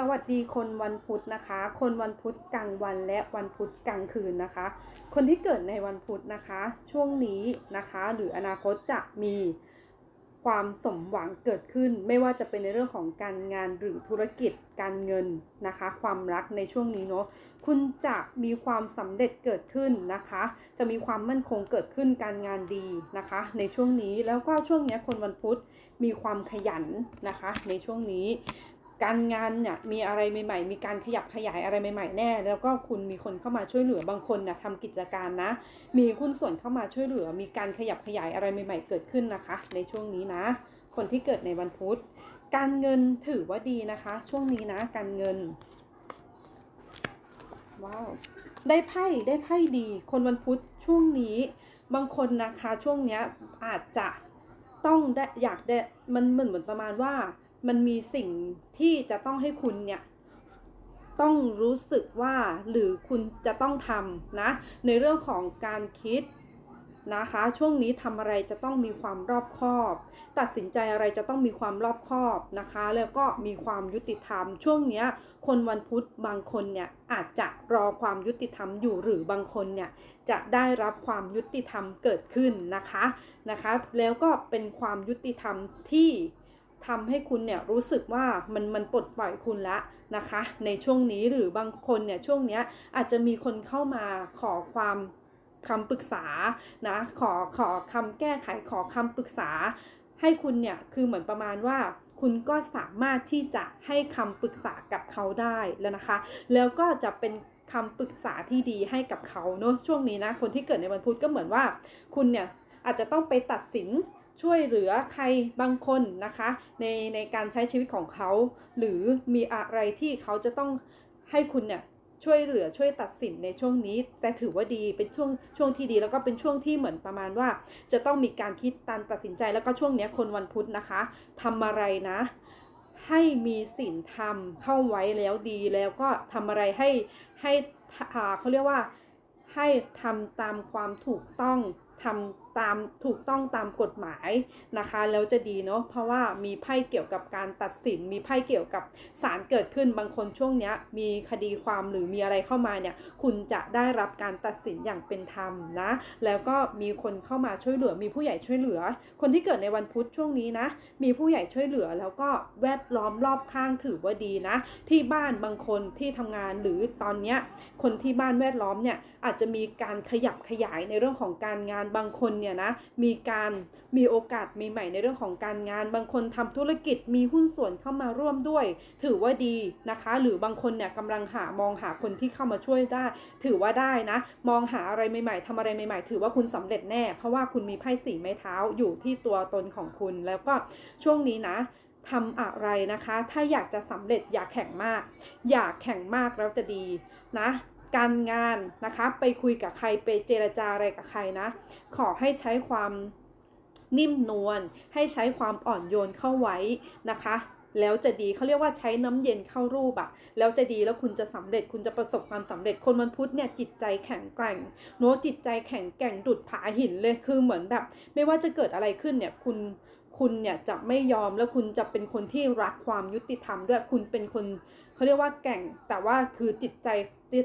สวัสดีคนวันพุธนะคะ คนวันพุธกลางวันและวันพุธกลางคืนนะคะ คนที่เกิดในวันพุธนะคะ ช่วงนี้นะคะ หรืออนาคตจะมีความสมหวังเกิดขึ้น ไม่ว่าจะเป็นในเรื่องของการงานหรือธุรกิจการเงินนะคะ ความรักในช่วงนี้เนาะคุณจะมีความสำเร็จเกิดขึ้นนะคะ จะมีความมั่นคงเกิดขึ้นการงานดีนะคะ ในช่วงนี้แล้วก็ช่วงนี้คนวันพุธมีความขยันนะคะ ในช่วงนี้ การงานเนี่ยมีอะไรใหม่ๆ มีการขยับขยายอะไรใหม่ ๆ แน่ แล้วก็คุณมีคนเข้ามาช่วยเหลือบางคนนะทำกิจการนะ มีคุณส่วนเข้ามาช่วยเหลือ มีการขยับขยายอะไรใหม่ ๆ เกิดขึ้นนะคะ ในช่วงนี้นะ คนที่เกิดในวันพุธ การเงินถือว่าดีนะคะ ช่วงนี้นะ การเงิน ว้าว ได้ไพ่ได้ไพ่ดี คนวันพุธช่วงนี้ บางคนนะคะช่วงเนี้ยอาจจะต้องได้อยากได้มันเหมือนเหมือนประมาณว่า มันมีสิ่งที่จะต้องให้คุณเนี่ยต้องรู้สึกว่าหรือคุณจะต้องทำนะ ในเรื่องของการคิดนะคะ ช่วงนี้ทำอะไรจะต้องมีความรอบคอบ ตัดสินใจอะไรจะต้องมีความรอบคอบนะคะ แล้วก็มีความยุติธรรม ช่วงนี้คนวันพุธบางคนเนี่ยอาจจะรอความยุติธรรมอยู่หรือบางคนเนี่ยจะได้รับความยุติธรรมเกิดขึ้นนะคะนะคะ แล้วก็เป็นความยุติธรรมที่ ทำให้คุณเนี่ยรู้สึกว่ามันมันปลดปล่อยคุณละนะคะ ในช่วงนี้หรือบางคนเนี่ยช่วงเนี้ยอาจจะมีคนเข้ามาขอความคำปรึกษานะขอขอคำแก้ไขขอคำปรึกษา ให้คุณเนี่ยคือเหมือนประมาณว่าคุณก็สามารถที่จะให้คำปรึกษากับเขาได้แล้วนะคะ แล้วก็จะเป็นคำปรึกษาที่ดีให้กับเขาเนอะช่วงนี้นะคนที่เกิดในวันพุธก็เหมือนว่า คุณเนี่ยอาจจะต้องไปตัดสิน ช่วยเหลือใครบางคนนะคะในในการใช้ชีวิตของเขา หรือมีอะไรที่เขาจะต้องให้คุณเนี่ยช่วยเหลือช่วยตัดสินในช่วงนี้ แต่ถือว่าดีเป็นช่วงช่วงที่ดี แล้วก็เป็นช่วงที่เหมือนประมาณว่า จะต้องมีการคิดตันตัดสินใจแล้วก็ช่วงนี้คนวันพุธนะคะทำอะไรนะ ให้มีศีลธรรมเข้าไว้แล้วดีแล้วก็ทำอะไรให้ให้เขาเรียกว่าให้ทำตามความถูกต้องทำ ตามถูกต้องตามกฎหมายนะคะ แล้วจะดีเนาะเพราะว่ามีไพ่เกี่ยวกับการตัดสิน มีไพ่เกี่ยวกับศาลเกิดขึ้นบางคนช่วงเนี้ยมีคดีความหรือมีอะไรเข้ามาเนี่ยคุณจะได้รับการตัดสินอย่างเป็นธรรมนะ แล้วก็มีคนเข้ามาช่วยเหลือ มีผู้ใหญ่ช่วยเหลือ คนที่เกิดในวันพุธช่วงนี้นะ มีผู้ใหญ่ช่วยเหลือ แล้วก็แวดล้อมรอบข้างถือว่าดีนะ ที่บ้านบางคนที่ทำงานหรือตอนเนี้ยคนที่บ้านแวดล้อมเนี่ยอาจจะมีการขยับขยายในเรื่องของการงานบางคนเนี่ยนะมีการมีโอกาสมีใหม่ในเรื่องของการงาน บางคนทำธุรกิจมีหุ้นส่วนเข้ามาร่วมด้วย ถือว่าดีนะคะ หรือบางคนเนี่ยกำลังหามองหาคนที่เข้ามาช่วยได้ ถือว่าได้นะ มองหาอะไรใหม่ๆทำอะไรใหม่ๆ ถือว่าคุณสำเร็จแน่ เพราะว่าคุณมีไพ่สีไม้เท้าอยู่ที่ตัวตนของคุณ แล้วก็ช่วงนี้นะทำอะไรนะคะ ถ้าอยากจะสำเร็จอย่าแข่งมาก อย่าแข่งมากแล้วจะดีนะ การงานนะคะ ไปคุยกับใครไปเจรจาอะไรกับใครนะ ขอให้ใช้ความนิ่มนวลให้ใช้ความอ่อนโยนเข้าไว้นะคะแล้วจะดีเขาเรียกว่าใช้น้ำเย็นเข้ารูปอะแล้วจะดีแล้วคุณจะสำเร็จคุณจะประสบความสำเร็จคนวันพุธเนี่ยจิตใจแข็งแกร่งโน้จิตใจแข็งแกร่งดุดผาหินเลยคือเหมือนแบบ ไม่ว่าจะเกิดอะไรขึ้นเนี่ยคุณ คุณเนี่ยจะไม่ยอมแล้วคุณจะเป็นคนที่รักความยุติธรรมด้วยคุณเป็นคนเขาเรียกว่าแก่งแต่ว่าคือจิตใจ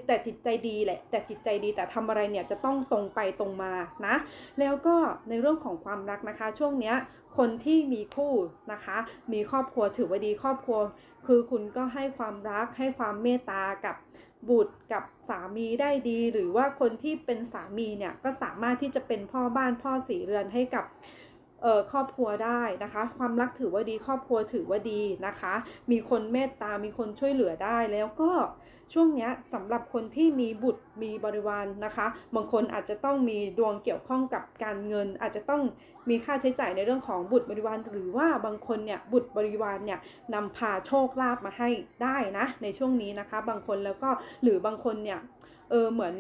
แต่จิตใจดีแหละ แต่จิตใจดีแต่ทำอะไรเนี่ยจะต้องตรงไปตรงมานะ แล้วก็ในเรื่องของความรักนะคะ ช่วงเนี้ยคนที่มีคู่นะคะ มีครอบครัวถือว่าดีครอบครัว คือคุณก็ให้ความรักให้ความเมตตากับบุตรกับสามีได้ดี หรือว่าคนที่เป็นสามีเนี่ยก็สามารถที่จะเป็นพ่อบ้านพ่อสีเรือนให้กับ เออครอบครัวได้นะคะ ความรักถือว่าดีครอบครัวถือว่าดีนะคะ มีคนเมตตา มีคนช่วยเหลือได้แล้วก็ช่วงนี้สำหรับคนที่มีบุตรมีบริวารนนะคะบางคนอาจจะต้องมีดวงเกี่ยวข้องกับการเงิน อาจจะต้องมีค่าใช้จ่ายในเรื่องของบุตรบริวาร หรือว่าบางคนเนี่ยบุตรบริวารเนี่ยนำพาโชคลาภมาให้ได้นะในช่วงนี้นะคะ บางคนแล้วก็หรือบางคนเนี่ยเออเหมือน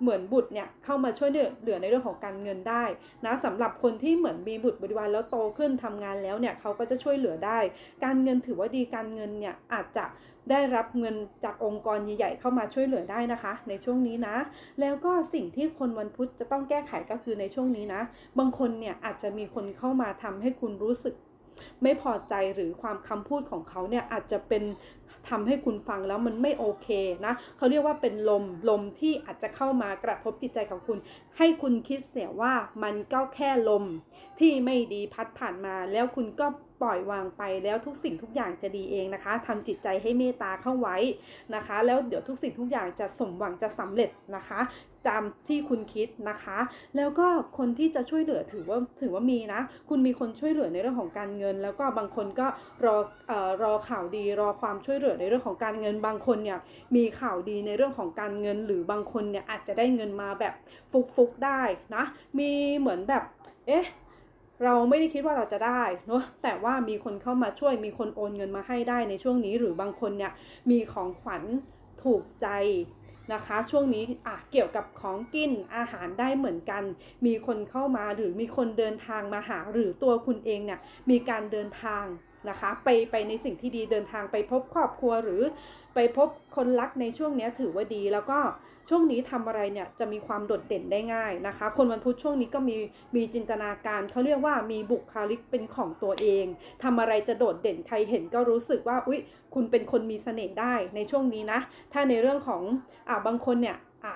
เหมือนบุตรเนี่ยเข้ามาช่วยเหลือในเรื่องของการเงินได้นะสำหรับคนที่เหมือนมีบุตรบริวารแล้วโตขึ้นทำงานแล้วเนี่ยเขาก็จะช่วยเหลือได้ การเงินถือว่าดีการเงินเนี่ยอาจจะได้รับเงินจากองค์กรใหญ่ๆเข้ามาช่วยเหลือได้นะคะ ในช่วงนี้นะ แล้วก็สิ่งที่คนวันพุธจะต้องแก้ไขก็คือในช่วงนี้นะ บางคนเนี่ยอาจจะมีคนเข้ามาทำให้คุณรู้สึก ไม่พอใจหรือความคำพูดของเขาเนี่ยอาจจะเป็นทำให้คุณฟังแล้วมันไม่โอเคนะเขาเรียกว่าเป็นลมลมที่อาจจะเข้ามากระทบจิตใจของคุณ ให้คุณคิดเสียว่ามันก็แค่ลมที่ไม่ดีพัดผ่านมา แล้วคุณก็ปล่อยวางไปแล้วทุกสิ่งทุกอย่างจะดีเองนะคะทำจิตใจให้เมตตาเข้าไว้นะคะ แล้วเดี๋ยวทุกสิ่งทุกอย่างจะสมหวังจะสำเร็จนะคะ ตามที่คุณคิดนะคะ แล้วก็คนที่จะช่วยเหลือถือว่าถือว่ามีนะ คุณมีคนช่วยเหลือในเรื่องของการเงิน แล้วก็บางคนก็รอเอ่อรอข่าวดี รอความช่วยเหลือในเรื่องของการเงิน บางคนเนี่ยมีข่าวดีในเรื่องของการเงิน หรือบางคนเนี่ยอาจจะได้เงินมาแบบฟุกๆได้นะ มีเหมือนแบบเอ๊ะเราไม่ได้คิดว่าเราจะได้เนาะแต่ว่ามีคนเข้ามาช่วยมีคนโอนเงินมาให้ได้ในช่วงนี้ หรือบางคนเนี่ยมีของขวัญถูกใจ นะคะ ช่วงนี้อะเกี่ยวกับของกินอาหารได้เหมือนกัน มีคนเข้ามาหรือมีคนเดินทางมาหาหรือตัวคุณเองเนี่ยมีการเดินทาง นะคะ ไปไปในสิ่งที่ดีเดินทางไปพบครอบครัวหรือไปพบคนรักในช่วงนี้ถือว่าดี แล้วก็ช่วงนี้ทำอะไรเนี่ยจะมีความโดดเด่นได้ง่ายนะคะ คนวันพุธช่วงนี้ก็มีมีจินตนาการเขาเรียกว่ามีบุคลิกเป็นของตัวเองทำอะไรจะโดดเด่นใครเห็นก็รู้สึกว่าอุ๊ยคุณเป็นคนมีเสน่ห์ได้ในช่วงนี้นะ ถ้าในเรื่องของอ่าบางคนเนี่ยอ่า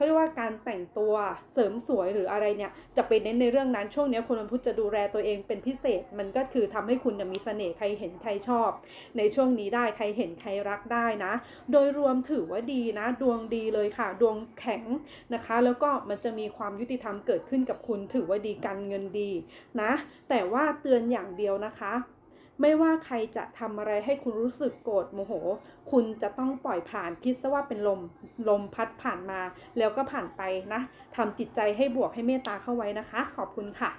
เขาเรียกว่าการแต่งตัวเสริมสวยหรืออะไรเนี่ยจะไปเน้นในเรื่องนั้นช่วงนี้คนวันพุธจะดูแลตัวเองเป็นพิเศษ มันก็คือทำให้คุณเนี่ยมีเสน่ห์ใครเห็นใครชอบ ในช่วงนี้ได้ใครเห็นใครรักได้นะ โดยรวมถือว่าดีนะ ดวงดีเลยค่ะ ดวงแข็งนะคะ แล้วก็มันจะมีความยุติธรรมเกิดขึ้นกับคุณถือว่าดีการเงินดีนะ แต่ว่าเตือนอย่างเดียวนะคะ ไม่ว่าใครจะทำอะไรให้คุณรู้สึกโกรธโมโห คุณจะต้องปล่อยผ่านคิดซะว่าเป็นลมลมพัดผ่านมา แล้วก็ผ่านไปนะทำจิตใจให้บวกให้เมตตาเข้าไว้นะคะ ขอบคุณค่ะ